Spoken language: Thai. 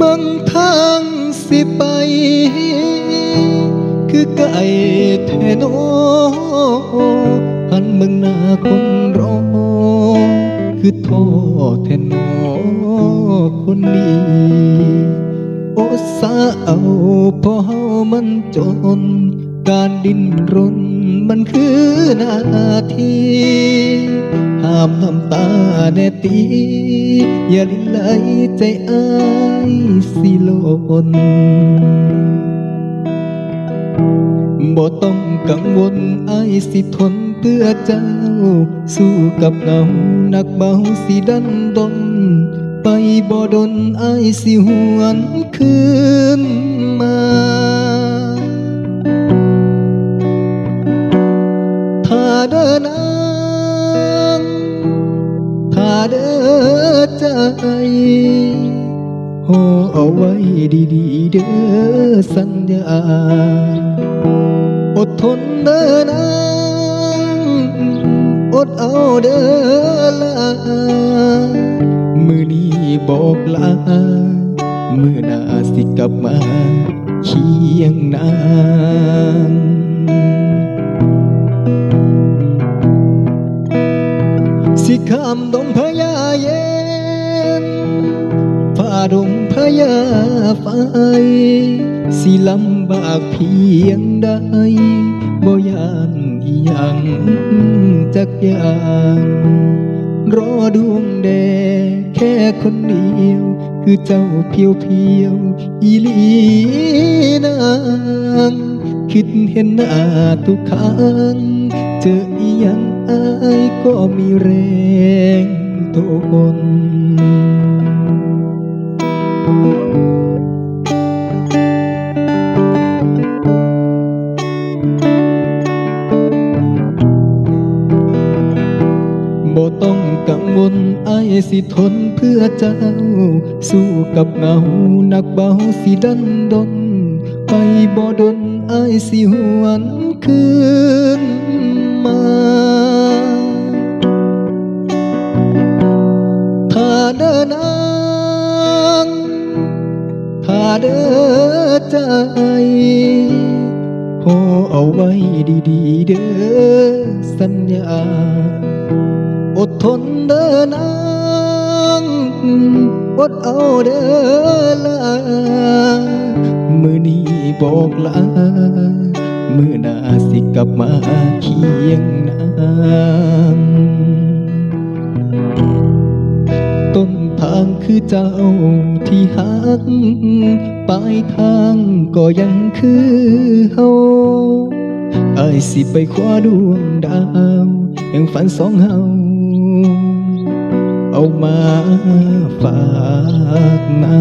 มังทางสิไป คือไก่แทนโอหันมืองหน้าคนรอ คือโทษแทนโอคนดีโอสาเอาพอเฮามันจน การดิ้นรนมันคือหนาทีามน้ำตาแน่ตี อย่าลินไหลใจอายสิลนบ่ต้องกังวลอายสิทนเพื่อเจ้า สู้กับเงาหนักเบาสิดันดน ไปบ่ดนอายสิหวนคืนมาถ้าเดิน เดินใจโหเอาไว้ดีๆเด้อสัญญา อดทนเด้อนางอดเอาเด้อลามือนี้บอกลามือหน้าสิกลับมาเคียงนางสิข้ามดงาดงพญาไฟสิลำบากเพียงใดบ่ยานอีหยังจักอย่างรอดวงแดแค่คนเดียว คือเจ้าเพียวเพียวอีลีนางคิดเห็นหน้าทุกครั้งเจออีหยังอายก็มีแรงทน บ่ต้องกังวลไอ้สิทนเพื่อเจ้า สู้กับเงาหนักเบาสิดันดน ไปบ่ดนไอ้สิหวนคืนมาถ้าเดินนางถ้าเดินใจโหเอาไว้ดีๆเด้อสัญญา อดทนเด้อนางอดเอาเด้อลามือนี้บอกลามือหน้าสิกลับมาเคียงนางต้นทางคือเจ้าที่หักปลายทางก็ยังคือเฮาไอสิไปคว้าดวงดาว แห่งฝันสองเฮา เอามาฝากนา